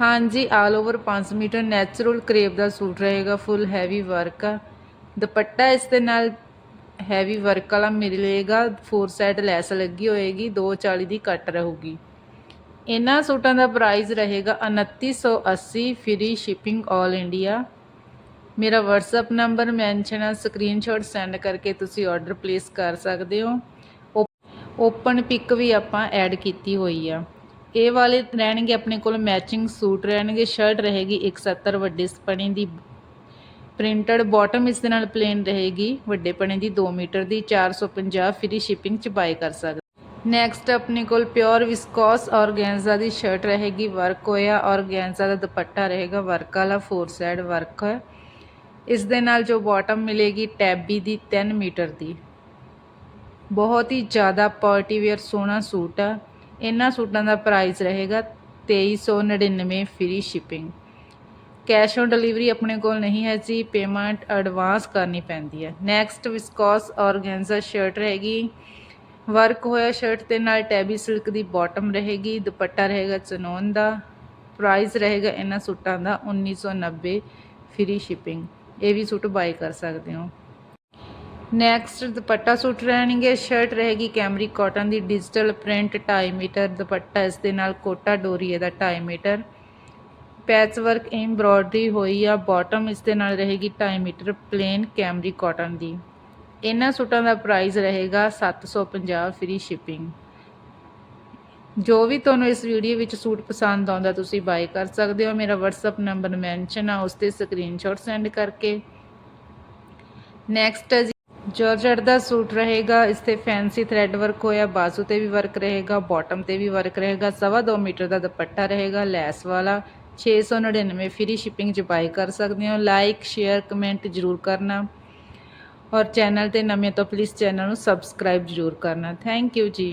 ਹਾਂਜੀ all over 5 metre natural crepe ਦਾ suit ਰਹੇਗਾ full heavy work ਆ। ਦੁਪੱਟਾ ਇਸ ਦੇ ਨਾਲ ਹੈਵੀ ਵਰਕ ਵਾਲਾ ਮਿਲੇਗਾ ਫੋਰ ਸਾਈਡ ਲੈਸ ਲੱਗੀ ਹੋਏਗੀ 240 ਦੀ ਕੱਟ ਰਹੂਗੀ। ਇਹਨਾਂ ਸੂਟਾਂ ਦਾ ਪ੍ਰਾਈਸ ਰਹੇਗਾ 2980 ਫ੍ਰੀ ਸ਼ਿਪਿੰਗ 올 ਇੰਡੀਆ ਮੇਰਾ WhatsApp ਨੰਬਰ ਮੈਂਸ਼ਨ ਆ ਸਕਰੀਨਸ਼ਾਟ ਸੈਂਡ ਕਰਕੇ ਤੁਸੀਂ ਆਰਡਰ ਪਲੇਸ ਕਰ ਸਕਦੇ ਹੋ। ਓਪਨ ਪਿਕ ਵੀ ਆਪਾਂ ਐਡ ਕੀਤੀ ਹੋਈ ਆ। ਇਹ ਵਾਲੇ ਰਹਿਣਗੇ ਆਪਣੇ ਕੋਲ ਮੈਚਿੰਗ ਸੂਟ ਰਹਿਣਗੇ ਸ਼ਰਟ ਰਹੇਗੀ 170 ਵੱਡੇ ਸਪਣੇ ਦੀ ਪ੍ਰਿੰਟਡ ਬਾਟਮ ਇਸ ਦੇ ਨਾਲ ਪਲੇਨ ਰਹੇਗੀ, ਵੱਡੇ ਪਣੇ ਦੀ 2 ਮੀਟਰ ਦੀ 450 ਫ੍ਰੀ ਸ਼ਿਪਿੰਗ ਚ ਬਾਈ ਕਰ ਸਕਦੇ ਨੈਕਸਟ ਆਪਣੇ ਕੋਲ ਪਿਓਰ ਵਿਸਕੋਸ ਔਰਗੈਂਜ਼ਾ ਦੀ ਸ਼ਰਟ ਰਹੇਗੀ ਵਰਕ ਹੋਇਆ ਔਰਗੈਂਜ਼ਾ ਦਾ ਦੁਪੱਟਾ ਰਹੇਗਾ ਵਰਕ ਵਾਲਾ ਫੋਰ ਸਾਈਡ ਵਰਕ ਹੈ ਇਸ ਦੇ ਨਾਲ ਜੋ ਬਾਟਮ ਮਿਲੇਗੀ ਟੈਬੀ ਦੀ 3 ਮੀਟਰ ਦੀ। ਬਹੁਤ ਹੀ ਜ਼ਿਆਦਾ ਪਾਰਟੀ ਵੇਅਰ ਸੋਹਣਾ ਸੂਟ ਆ। ਇਹਨਾਂ ਸੂਟਾਂ ਦਾ ਪ੍ਰਾਈਸ ਰਹੇਗਾ 2399 free shipping cash on delivery ਆਪਣੇ ਕੋਲ ਨਹੀਂ ਹੈ ਜੀ ਪੇਮੈਂਟ ਐਡਵਾਂਸ ਕਰਨੀ ਪੈਂਦੀ ਹੈ। ਨੈਕਸਟ ਵਿਸਕੋਸ ਔਰਗੈਂਜ਼ਾ ਸ਼ਰਟ ਰਹੇਗੀ। ਵਰਕ ਹੋਇਆ ਸ਼ਰਟ ਦੇ ਨਾਲ ਟੈਬੀ ਸਿਲਕ ਦੀ ਬਾਟਮ ਰਹੇਗੀ, ਦੁਪੱਟਾ ਰਹੇਗਾ ਚਨੋਨ ਦਾ। ਪ੍ਰਾਈਸ ਰਹੇਗਾ ਇਹਨਾਂ ਸੂਟਾਂ ਦਾ 1990 ਫ੍ਰੀ ਸ਼ਿਪਿੰਗ ਇਹ ਵੀ ਸੂਟ ਬਾਈ ਕਰ ਸਕਦੇ ਹੋ। ਨੈਕਸਟ ਦੁਪੱਟਾ ਸੂਟ ਰਹਿਣਗੇ ਸ਼ਰਟ ਰਹੇਗੀ ਕੈਮਰੀ ਕਾਟਨ ਦੀ ਡਿਜੀਟਲ ਪ੍ਰਿੰਟ 2.5 ਮੀਟਰ, ਦੁਪੱਟਾ ਇਸ ਦੇ ਨਾਲ ਕੋਟਾ ਡੋਰੀ ਇਹਦਾ 2.5 ਮੀਟਰ। ਪੈਚ ਵਰਕ ਐਮਬ੍ਰੋਇਡਰੀ ਹੋਈ ਆ ਬਾਟਮ ਇਸ ਦੇ ਨਾਲ ਰਹੇਗੀ 2.5 ਮੀਟਰ ਪਲੇਨ ਕੈਮਰੀ ਕਾਟਨ ਦੀ। ਇਹਨਾਂ ਸੂਟਾਂ ਦਾ ਪ੍ਰਾਈਸ ਰਹੇਗਾ 750 ਫ੍ਰੀ ਸ਼ਿਪਿੰਗ ਜੋ ਵੀ ਤੁਹਾਨੂੰ ਇਸ ਵੀਡੀਓ ਵਿੱਚ ਸੂਟ ਪਸੰਦ ਆਉਂਦਾ, ਤੁਸੀਂ ਬਾਈ ਕਰ ਸਕਦੇ ਹੋ। ਮੇਰਾ WhatsApp ਨੰਬਰ ਮੈਂਸ਼ਨ ਆ, ਉਸ ਤੇ ਸਕਰੀਨਸ਼ਾਟ ਸੈਂਡ ਕਰਕੇ। ਨੈਕਸਟ ਹੈ ਜਾਰਜਟ ਦਾ ਸੂਟ ਰਹੇਗਾ, ਇਸ ਤੇ ਫੈਂਸੀ ਥ੍ਰੈਡ ਵਰਕ ਹੋਇਆ, ਬਾਜ਼ੂ ਤੇ ਵੀ ਵਰਕ ਰਹੇਗਾ ਬਾਟਮ ਤੇ ਵੀ ਵਰਕ ਰਹੇਗਾ, ਸਵਾ ਦੋ ਮੀਟਰ ਦਾ ਦੁਪੱਟਾ ਰਹੇਗਾ, ਲੈਸ ਵਾਲਾ 699 ਫ੍ਰੀ ਸ਼ਿਪਿੰਗ ਚ ਬਾਈ ਕਰ ਸਕਦੇ ਹੋ ਲਾਈਕ ਸ਼ੇਅਰ ਕਮੈਂਟ ਜਰੂਰ ਕਰਨਾ। ਔਰ ਚੈਨਲ ਤੇ ਨਵੇਂ ਤੋਂ ਪਲੀਜ਼ ਚੈਨਲ ਨੂੰ ਸਬਸਕ੍ਰਾਈਬ ਜਰੂਰ ਕਰਨਾ। ਥੈਂਕ ਯੂ ਜੀ।